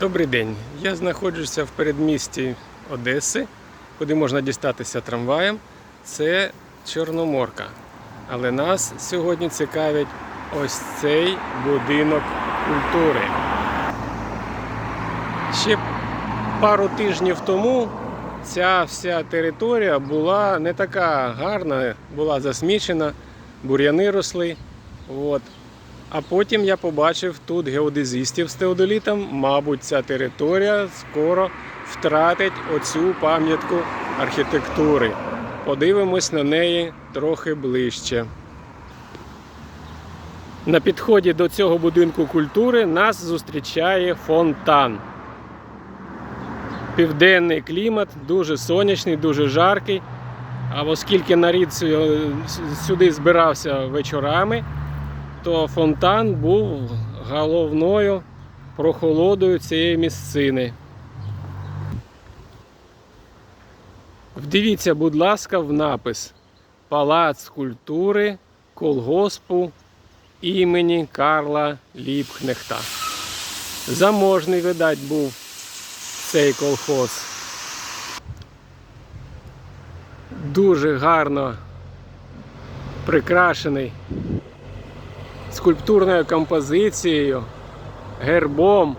Добрий день. Я знаходжуся в передмісті Одеси, куди можна дістатися трамваєм. Це Чорноморка. Але нас сьогодні цікавить ось цей будинок культури. Ще пару тижнів тому ця вся територія була не така гарна, була засмічена, бур'яни росли. От. А потім я побачив тут геодезистів з теодолітом. Мабуть, ця територія скоро втратить оцю пам'ятку архітектури. Подивимось на неї трохи ближче. На підході до цього будинку культури нас зустрічає фонтан. Південний клімат, дуже сонячний, дуже жаркий. А оскільки нарід сю- сюди збирався вечорами, то фонтан був головною прохолодою цієї місцини. Вдивіться, будь ласка, в напис Палац культури колгоспу імені Карла Ліпхнехта. Заможний, видать, був цей колхоз. Дуже гарно прикрашений скульптурною композицією, гербом,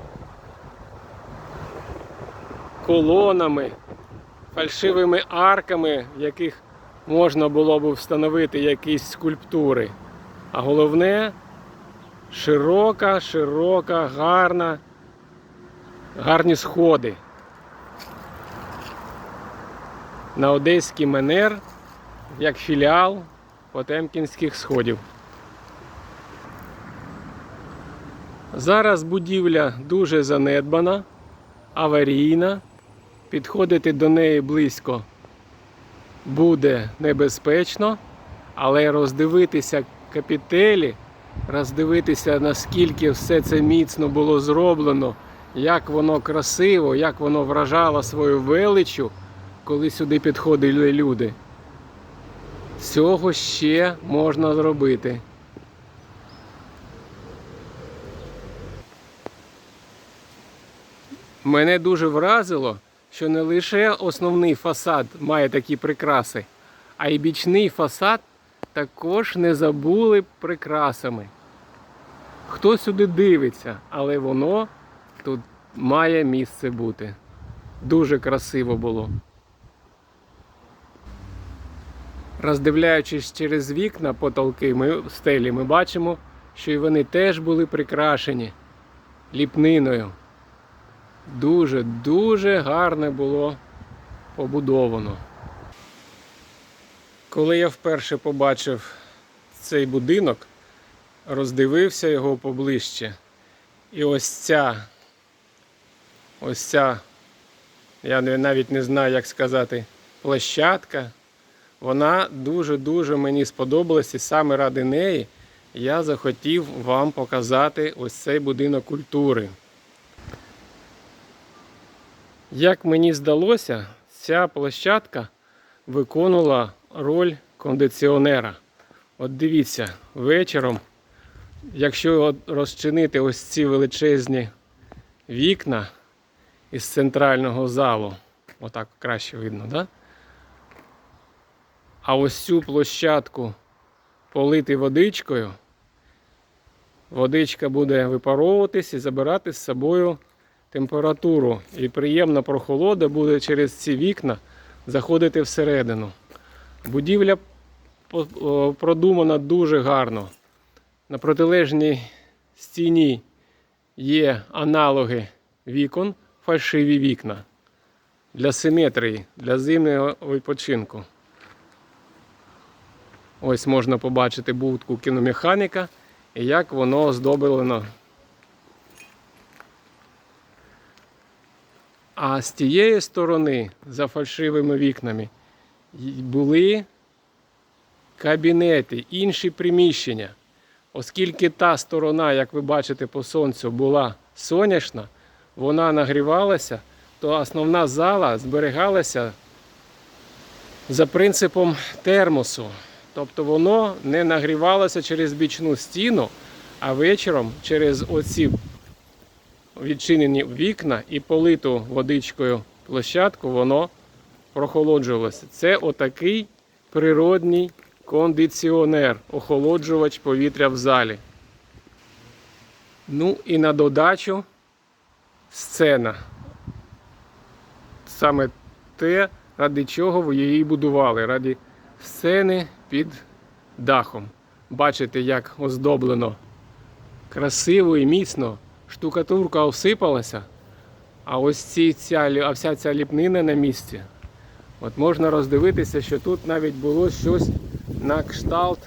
колонами, фальшивими арками, в яких можна було б встановити якісь скульптури. А головне широка, широка, гарна, гарні сходи. На Одеський Менер як філіал Потемкінських сходів. Зараз будівля дуже занедбана, аварійна. Підходити до неї близько буде небезпечно, але роздивитися капітелі, роздивитися, наскільки все це міцно було зроблено, як воно красиво, як воно вражало свою величю, коли сюди підходили люди. Цього ще можна зробити. Мене дуже вразило, що не лише основний фасад має такі прикраси, а й бічний фасад також не забули прикрасами. Хто сюди дивиться, але воно тут має місце бути. Дуже красиво було. Роздивляючись через вікна потолки ми, стелі, ми бачимо, що і вони теж були прикрашені ліпниною дуже, дуже гарне було побудовано. Коли я вперше побачив цей будинок, роздивився його поближче. І ось ця, ось ця, я навіть не знаю, як сказати, площадка, вона дуже-дуже мені сподобалась, і саме ради неї я захотів вам показати ось цей будинок культури. Як мені здалося, ця площадка виконувала роль кондиціонера. От дивіться, вечором, якщо розчинити ось ці величезні вікна із центрального залу, отак краще видно, да? а ось цю площадку полити водичкою, водичка буде випаровуватись і забирати з собою температуру і приємна прохолода буде через ці вікна заходити всередину. Будівля продумана дуже гарно. На протилежній стіні є аналоги вікон, фальшиві вікна для симетрії, для зимнього відпочинку. Ось можна побачити будку кіномеханіка і як воно оздоблено А з тієї сторони, за фальшивими вікнами, були кабінети, інші приміщення. Оскільки та сторона, як ви бачите по сонцю, була сонячна, вона нагрівалася, то основна зала зберігалася за принципом термосу. Тобто воно не нагрівалося через бічну стіну, а вечором через оці відчинені вікна і политу водичкою площадку, воно прохолоджувалося. Це отакий природній кондиціонер, охолоджувач повітря в залі. Ну і на додачу сцена. Саме те, ради чого ви її будували, ради сцени під дахом. Бачите, як оздоблено красиво і міцно. Штукатурка осипалася, а ось ці, ця, а вся ця ліпнина на місці. От можна роздивитися, що тут навіть було щось на кшталт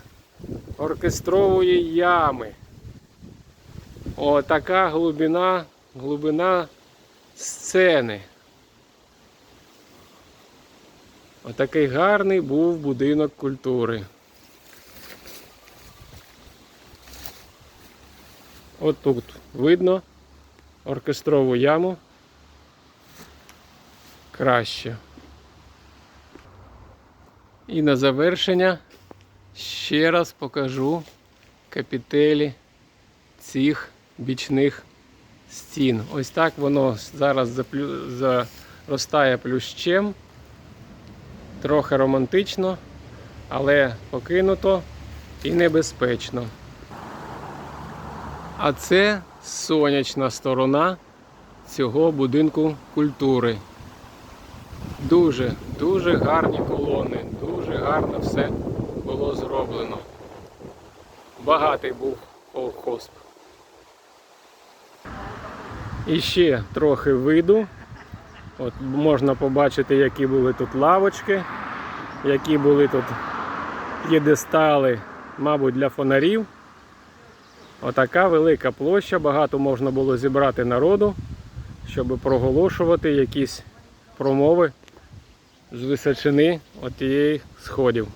оркестрової ями. О, така глибина, глибина сцени. Отакий гарний був будинок культури. От тут видно оркестрову яму краще. І на завершення ще раз покажу капітелі цих бічних стін. Ось так воно зараз заплю... заростає плющем. Трохи романтично, але покинуто і небезпечно. А це сонячна сторона цього будинку культури. Дуже, дуже гарні колони, дуже гарно все було зроблено. Багатий був колхозб. І ще трохи виду. От можна побачити, які були тут лавочки, які були тут п'єдестали, мабуть, для фонарів. Отака велика площа, багато можна було зібрати народу, щоб проголошувати якісь промови з височини отієї сходів.